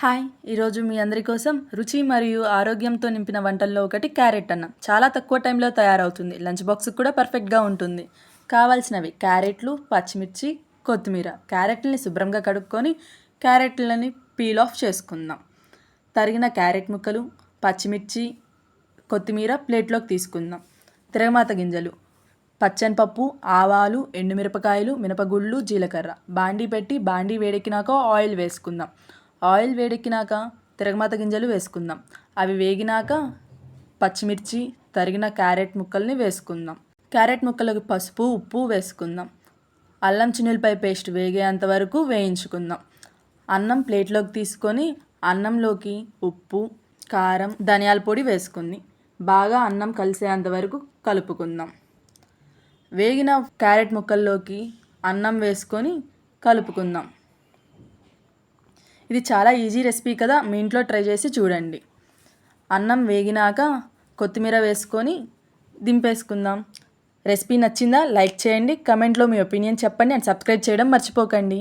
Hi ఈరోజు మీ అందరి కోసం రుచి మరియు ఆరోగ్యంతో నింపిన వంటల్లో ఒకటి క్యారెట్ అన్నం. చాలా తక్కువ టైంలో తయారవుతుంది. లంచ్ బాక్స్ కూడా పర్ఫెక్ట్గా ఉంటుంది. కావాల్సినవి క్యారెట్లు పచ్చిమిర్చి కొత్తిమీర. క్యారెట్లని శుభ్రంగా కడుక్కొని క్యారెట్లని పీల్ ఆఫ్ చేసుకుందాం. తరిగిన క్యారెట్ ముక్కలు పచ్చిమిర్చి కొత్తిమీర ప్లేట్లోకి తీసుకుందాం. తిరగమాత గింజలు. పచ్చనిపప్పు ఆవాలు ఎండుమిరపకాయలు మినపగుళ్ళు జీలకర్ర. బాండీ పెట్టి బాండీ వేడెక్కినాక ఆయిల్ వేసుకుందాం. ఆయిల్ వేడెక్కినాక తిరగమాత గింజలు వేసుకుందాం. అవి వేగినాక పచ్చిమిర్చి తరిగిన క్యారెట్ ముక్కల్ని వేసుకుందాం. క్యారెట్ ముక్కలకు పసుపు ఉప్పు వేసుకుందాం. అల్లం చిన్నులపై పేస్ట్ వేగేంత వరకు వేయించుకుందాం. అన్నం ప్లేట్లోకి తీసుకొని అన్నంలోకి ఉప్పు కారం ధనియాల పొడి వేసుకుంది. బాగా అన్నం కలిసేంత వరకు కలుపుకుందాం. వేగిన క్యారెట్ ముక్కల్లోకి అన్నం వేసుకొని కలుపుకుందాం. ఇది చాలా ఈజీ రెసిపీ కదా మీ ఇంట్లో ట్రై చేసి చూడండి. అన్నం వేగినాక కొత్తిమీర వేసుకొని దింపేసుకుందాం. రెసిపీ నచ్చిందా లైక్ చేయండి. కమెంట్లో మీ ఒపీనియన్ చెప్పండి అండ్ సబ్స్క్రైబ్ చేయడం మర్చిపోకండి.